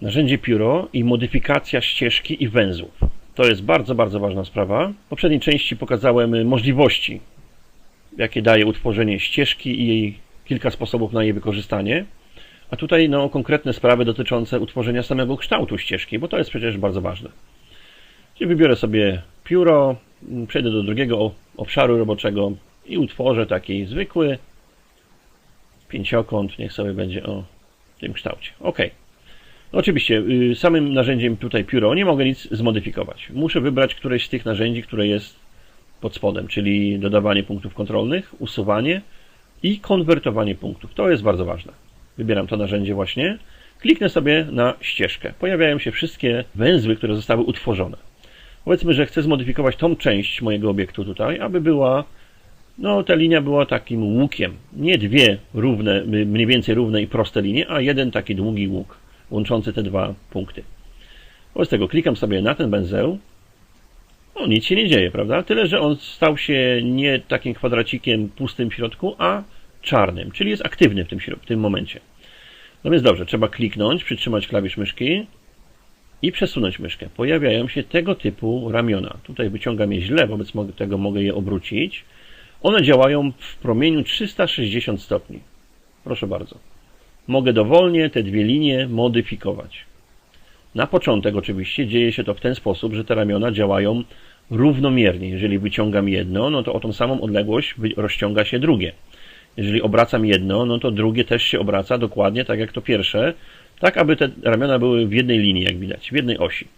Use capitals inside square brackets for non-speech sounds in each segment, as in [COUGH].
narzędzie pióro i modyfikacja ścieżki i węzłów. To jest bardzo, bardzo ważna sprawa. W poprzedniej części pokazałem możliwości, jakie daje utworzenie ścieżki i jej kilka sposobów na jej wykorzystanie. A tutaj no, konkretne sprawy dotyczące utworzenia samego kształtu ścieżki, bo to jest przecież bardzo ważne. Czyli wybiorę sobie pióro, przejdę do drugiego obszaru roboczego i utworzę taki zwykły pięciokąt, niech sobie będzie o tym kształcie. Ok. Oczywiście, y, samym narzędziem tutaj pióro nie mogę nic zmodyfikować. Muszę wybrać któreś z tych narzędzi, które jest pod spodem, czyli dodawanie punktów kontrolnych, usuwanie i konwertowanie punktów. To jest bardzo ważne. Wybieram to narzędzie właśnie. Kliknę sobie na ścieżkę. Pojawiają się wszystkie węzły, które zostały utworzone. Powiedzmy, że chcę zmodyfikować tą część mojego obiektu tutaj, aby była, no ta linia była takim łukiem. Nie dwie równe, y, mniej więcej równe i proste linie, a jeden taki długi łuk łączący te dwa punkty. Wobec tego klikam sobie na ten węzeł. No nic się nie dzieje, prawda? Tyle, że on stał się nie takim kwadracikiem pustym w środku, a czarnym, czyli jest aktywny w tym, w tym momencie. No więc dobrze, trzeba kliknąć, przytrzymać klawisz myszki i przesunąć myszkę. Pojawiają się tego typu ramiona. Tutaj wyciągam je źle, wobec tego mogę je obrócić. One działają w promieniu 360 stopni. Proszę bardzo. Mogę dowolnie te dwie linie modyfikować. Na początek oczywiście dzieje się to w ten sposób, że te ramiona działają równomiernie. Jeżeli wyciągam jedno, no to o tą samą odległość rozciąga się drugie. Jeżeli obracam jedno, no to drugie też się obraca dokładnie tak jak to pierwsze, tak aby te ramiona były w jednej linii, jak widać, w jednej osi.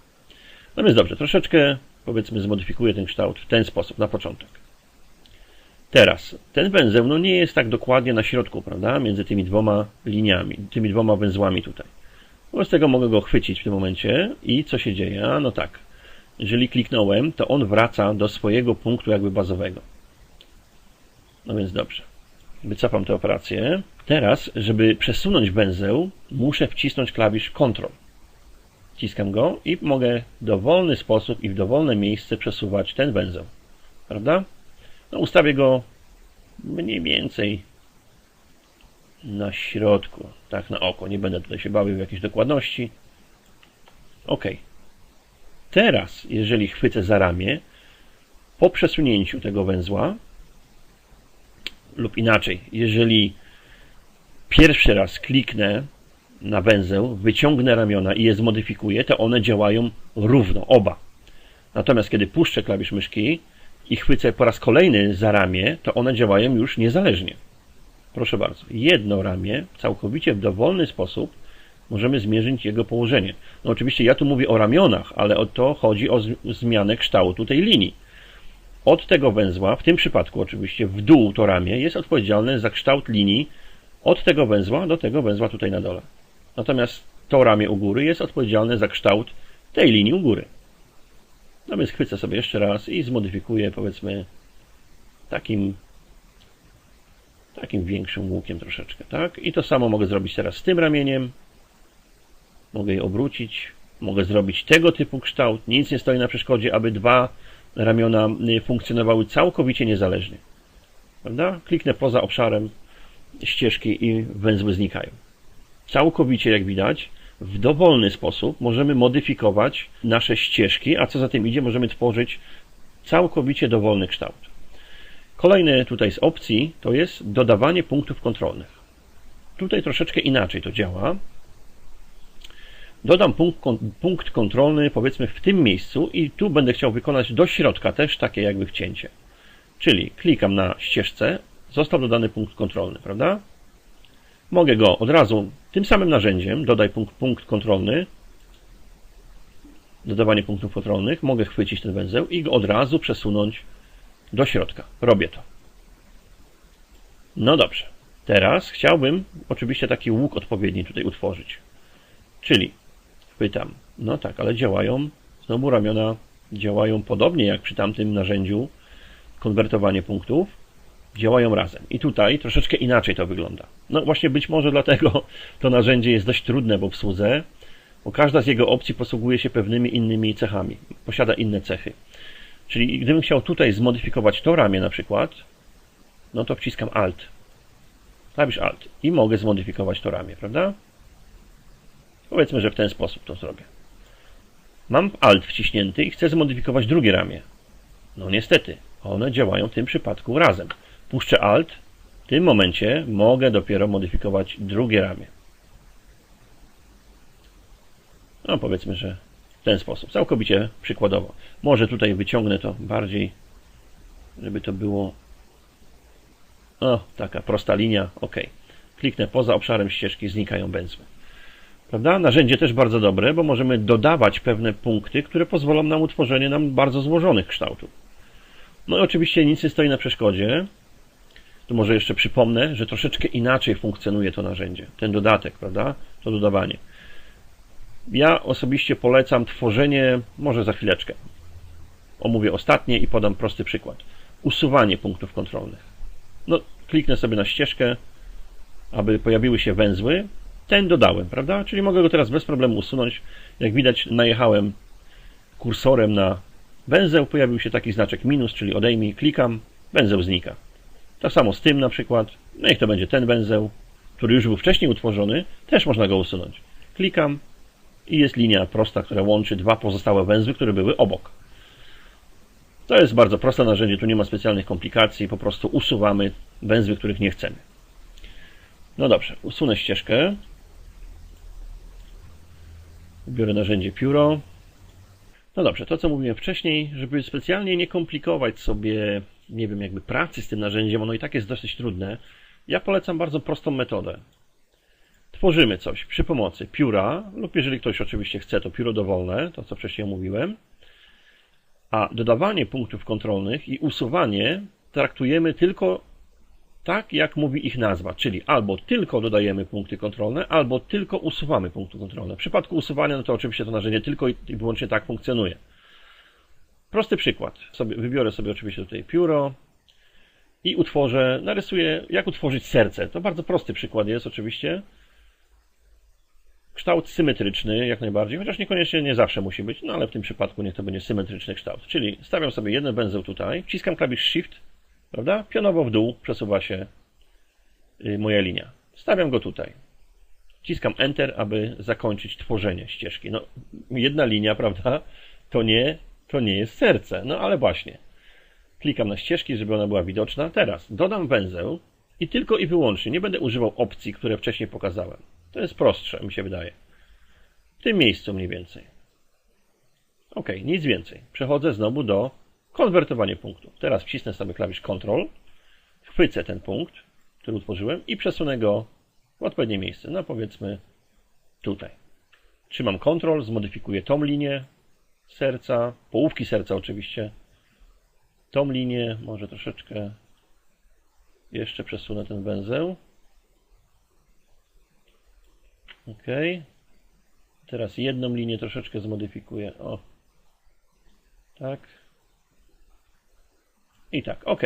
No więc dobrze, troszeczkę powiedzmy zmodyfikuję ten kształt w ten sposób na początek. Teraz, ten węzeł no nie jest tak dokładnie na środku, prawda, między tymi dwoma liniami, tymi dwoma węzłami tutaj. Wobec tego mogę go chwycić w tym momencie i co się dzieje? No tak, jeżeli kliknąłem, to on wraca do swojego punktu jakby bazowego. No więc dobrze. Wycofam tę operację. Teraz, żeby przesunąć węzeł, muszę wcisnąć klawisz Ctrl. Wciskam go i mogę w dowolny sposób i w dowolne miejsce przesuwać ten węzeł. Prawda? No, ustawię go mniej więcej na środku, tak na oko. Nie będę tutaj się bawił w jakieś dokładności. OK. Teraz, jeżeli chwycę za ramię, po przesunięciu tego węzła, lub inaczej, jeżeli pierwszy raz kliknę na węzeł, wyciągnę ramiona i je zmodyfikuję, to one działają równo, oba. Natomiast kiedy puszczę klawisz myszki i chwycę po raz kolejny za ramię, to one działają już niezależnie. Proszę bardzo, jedno ramię całkowicie w dowolny sposób możemy zmierzyć jego położenie. No oczywiście ja tu mówię o ramionach, ale o to chodzi o zmianę kształtu tej linii. Od tego węzła, w tym przypadku oczywiście w dół to ramię, jest odpowiedzialne za kształt linii od tego węzła do tego węzła tutaj na dole. Natomiast to ramię u góry jest odpowiedzialne za kształt tej linii u góry. No więc chwycę sobie jeszcze raz i zmodyfikuję powiedzmy takim takim większym łukiem troszeczkę, tak? I to samo mogę zrobić teraz z tym ramieniem. Mogę je obrócić. Mogę zrobić tego typu kształt. Nic nie stoi na przeszkodzie, aby dwa ramiona y, funkcjonowały całkowicie niezależnie. Prawda? Kliknę poza obszarem ścieżki i węzły znikają. Całkowicie, jak widać, w dowolny sposób możemy modyfikować nasze ścieżki, a co za tym idzie, możemy tworzyć całkowicie dowolny kształt. Kolejne tutaj z opcji to jest dodawanie punktów kontrolnych. Tutaj troszeczkę inaczej to działa. Dodam punkt, punkt kontrolny powiedzmy w tym miejscu i tu będę chciał wykonać do środka też takie jakby wcięcie. Czyli klikam na ścieżce, został dodany punkt kontrolny, prawda? Mogę go od razu tym samym narzędziem, dodaj punkt, punkt kontrolny, dodawanie punktów kontrolnych, mogę chwycić ten węzeł i go od razu przesunąć do środka. Robię to. No dobrze. Teraz chciałbym oczywiście taki łuk odpowiedni tutaj utworzyć. Czyli chwytam. No tak, ale działają, znowu ramiona działają podobnie jak przy tamtym narzędziu konwertowanie punktów. Działają razem. I tutaj troszeczkę inaczej to wygląda. No właśnie być może dlatego to narzędzie jest dość trudne w obsłudze, bo każda z jego opcji posługuje się pewnymi innymi cechami. Posiada inne cechy. Czyli gdybym chciał tutaj zmodyfikować to ramię na przykład, no to wciskam Alt. Klawisz Alt i mogę zmodyfikować to ramię, prawda? Powiedzmy, że w ten sposób to zrobię. Mam Alt wciśnięty i chcę zmodyfikować drugie ramię. No niestety, one działają w tym przypadku razem. Puszczę Alt, w tym momencie mogę dopiero modyfikować drugie ramię. No powiedzmy, że w ten sposób, całkowicie przykładowo. Może tutaj wyciągnę to bardziej, żeby to było o, taka prosta linia, ok. Kliknę poza obszarem ścieżki, znikają węzły. Prawda? Narzędzie też bardzo dobre, bo możemy dodawać pewne punkty, które pozwolą nam utworzenie nam bardzo złożonych kształtów. No i oczywiście nic nie stoi na przeszkodzie. Tu może jeszcze przypomnę, że troszeczkę inaczej funkcjonuje to narzędzie. Ten dodatek, prawda? To dodawanie. Ja osobiście polecam tworzenie, może za chwileczkę. Omówię ostatnie i podam prosty przykład. Usuwanie punktów kontrolnych. No, kliknę sobie na ścieżkę, aby pojawiły się węzły. Ten dodałem, prawda? Czyli mogę go teraz bez problemu usunąć. Jak widać, najechałem kursorem na węzeł, pojawił się taki znaczek minus, czyli odejmij, klikam, węzeł znika. Tak samo z tym na przykład. No niech to będzie ten węzeł, który już był wcześniej utworzony, też można go usunąć. Klikam i jest linia prosta, która łączy dwa pozostałe węzły, które były obok. To jest bardzo proste narzędzie, tu nie ma specjalnych komplikacji, po prostu usuwamy węzły, których nie chcemy. No dobrze, usunę ścieżkę. Biorę narzędzie pióro. No dobrze, to co mówiłem wcześniej, żeby specjalnie nie komplikować sobie, nie wiem, jakby pracy z tym narzędziem, ono i tak jest dosyć trudne, ja polecam bardzo prostą metodę. Tworzymy coś przy pomocy pióra, lub jeżeli ktoś oczywiście chce, to pióro dowolne, to co wcześniej mówiłem, a dodawanie punktów kontrolnych i usuwanie traktujemy tylko tak, jak mówi ich nazwa, czyli albo tylko dodajemy punkty kontrolne, albo tylko usuwamy punkty kontrolne. W przypadku usuwania, no to oczywiście to narzędzie tylko i wyłącznie tak funkcjonuje. Prosty przykład. Sobie, wybiorę sobie oczywiście tutaj pióro i utworzę, narysuję, jak utworzyć serce. To bardzo prosty przykład jest oczywiście. Kształt symetryczny jak najbardziej, chociaż niekoniecznie nie zawsze musi być, no ale w tym przypadku niech to będzie symetryczny kształt. Czyli stawiam sobie jeden węzeł tutaj, wciskam klawisz Shift, prawda? Pionowo w dół przesuwa się y, moja linia. Stawiam go tutaj. Wciskam Enter, aby zakończyć tworzenie ścieżki. No, jedna linia, [LAUGHS] prawda? To nie, to nie jest serce. No ale właśnie. Klikam na ścieżki, żeby ona była widoczna. Teraz dodam węzeł i tylko i wyłącznie nie będę używał opcji, które wcześniej pokazałem. To jest prostsze, mi się wydaje. W tym miejscu mniej więcej. Ok, nic więcej. Przechodzę znowu do konwertowania punktów. Teraz wcisnę sobie klawisz Ctrl, chwycę ten punkt, który utworzyłem i przesunę go w odpowiednie miejsce. No powiedzmy tutaj. Trzymam Ctrl, zmodyfikuję tą linię serca, połówki serca oczywiście. Tą linię, może troszeczkę jeszcze przesunę ten węzeł. Ok. Teraz jedną linię troszeczkę zmodyfikuję. O. Tak. I tak, ok.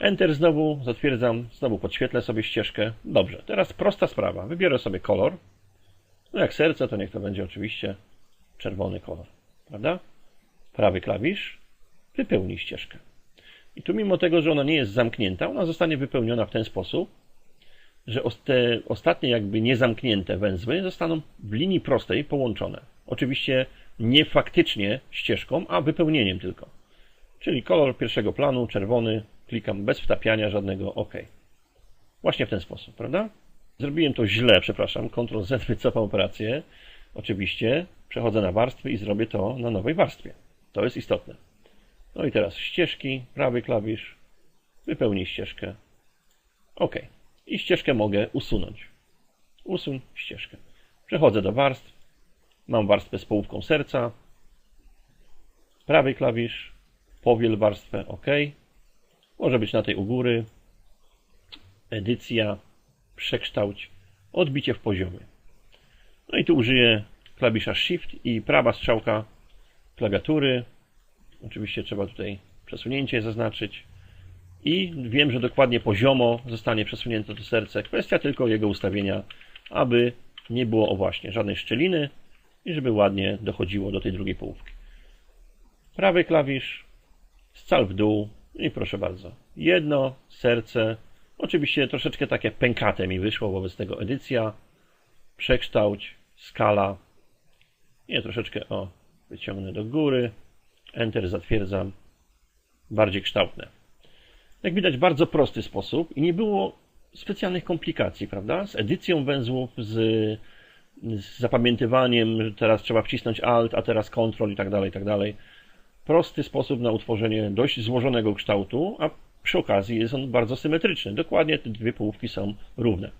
Enter znowu, zatwierdzam, znowu podświetlę sobie ścieżkę. Dobrze, teraz prosta sprawa. Wybiorę sobie kolor. No jak serce, to niech to będzie oczywiście czerwony kolor. Prawda? Prawy klawisz. Wypełnij ścieżkę. I tu mimo tego, że ona nie jest zamknięta, ona zostanie wypełniona w ten sposób, że te ostatnie jakby niezamknięte węzły zostaną w linii prostej połączone. Oczywiście nie faktycznie ścieżką, a wypełnieniem tylko. Czyli kolor pierwszego planu, czerwony, klikam bez wtapiania żadnego OK. Właśnie w ten sposób, prawda? Zrobiłem to źle, przepraszam, Ctrl Z wycofam operację. Oczywiście przechodzę na warstwy i zrobię to na nowej warstwie. To jest istotne. No i teraz ścieżki, prawy klawisz, wypełnij ścieżkę. OK i ścieżkę mogę usunąć. Usuń ścieżkę. Przechodzę do warstw. Mam warstwę z połówką serca. Prawy klawisz. Powiel warstwę OK. Może być na tej u góry. Edycja. Przekształć. Odbicie w poziomie. No i tu użyję klawisza Shift i prawa strzałka klawiatury. Oczywiście trzeba tutaj przesunięcie zaznaczyć i wiem, że dokładnie poziomo zostanie przesunięte to serce. Kwestia tylko jego ustawienia, aby nie było o właśnie żadnej szczeliny i żeby ładnie dochodziło do tej drugiej połówki. Prawy klawisz, scal w dół i proszę bardzo. Jedno serce, oczywiście troszeczkę takie pękate mi wyszło wobec tego edycja, przekształć skala. Nie, troszeczkę, o, wyciągnę do góry. Enter, zatwierdzam. Bardziej kształtne. Jak widać, bardzo prosty sposób i nie było specjalnych komplikacji, prawda? Z edycją węzłów, z, z zapamiętywaniem, że teraz trzeba wcisnąć Alt, a teraz Ctrl i tak dalej, i tak dalej. Prosty sposób na utworzenie dość złożonego kształtu, a przy okazji jest on bardzo symetryczny. Dokładnie te dwie połówki są równe.